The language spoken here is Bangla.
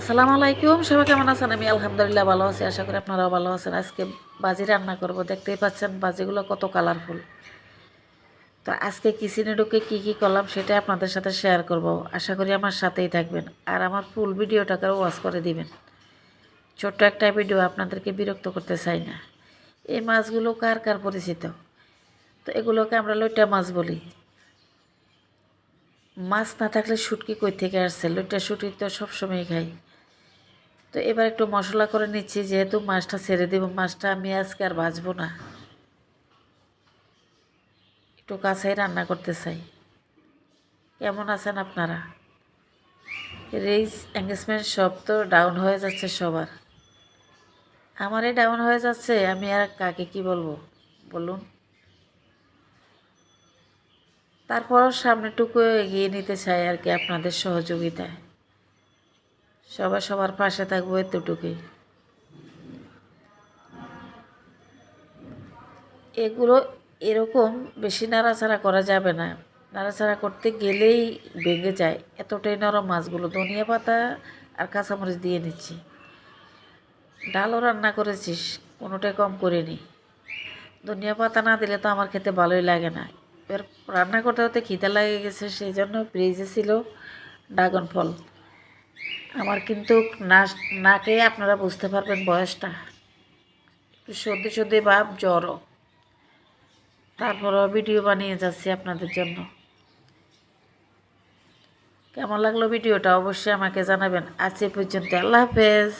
আসসালামু আলাইকুম, সবাই কেমন আছেন? আমি আলহামদুলিল্লাহ ভালো আছি, আশা করি আপনারাও ভালো আছেন। আজকে বাজি রান্না করব, দেখতেই পাচ্ছেন বাজিগুলো কত কালারফুল তো আজকে কিচেনে ঢুকে কী কী করলাম সেটা আপনাদের সাথে শেয়ার করব। আশা করি আমার সাথেই থাকবেন। আর আমার ফুল ভিডিওটাকে ওয়াচ করে দিবেন। ছোট্ট একটা ভিডিও আপনাদেরকে বিরক্ত করতে চাই না। এই মাছগুলো কার কার পরিচিত? তো এগুলোকে আমরা লইটা মাছ বলি। মাছ না থাকলে শুটকি কই থেকে আসছে? লইটা শুটকি তো সবসময় খাই। তো এবার একটু মশলা করে নিচ্ছি, যেহেতু মাছটা ছেড়ে দেব, মাছটা আমি আজকে আর ভাজবো না। একটু কাছেই রান্না করতে চাই। কেমন আছেন আপনারা? রেইস এঙ্গেজমেন্ট সব তো ডাউন হয়ে যাচ্ছে সবার। আমারই ডাউন হয়ে যাচ্ছে, আমি আর কাকে কি বলব? বলুন। তারপরও সামনেটুকু এগিয়ে নিতে চাই আর কি আপনাদের সহযোগিতায়। সবাই সবার পাশে থাকব এতটুকুই। এগুলো এরকম বেশি নাড়াচাড়া করা যাবে না। নাড়াচাড়া করতে গেলেই ভেঙে যায়। এতটাই নরম মাছগুলো। ধনিয়া পাতা আর কাঁচামরিচ দিয়ে নিচ্ছি। ডালও রান্না করেছিস, কোনোটাই কম করিনি। ধনিয়া পাতা না দিলে তো আমার খেতে ভালোই লাগে না। এবার রান্না করতে করতে খিদে লাগে গেছে, সেই জন্য ফ্রিজে ছিল ড্রাগন ফল। আমার কিন্তু না না খেয়ে আপনারা বুঝতে পারবেন বয়সটা। একটু সর্দি সর্দি ভাব, জ্বরও। তারপরও ভিডিও বানিয়ে যাচ্ছি আপনাদের জন্য। কেমন লাগল ভিডিওটা অবশ্যই আমাকে জানাবেন। আজ এ পর্যন্ত, আল্লাহ হাফেজ।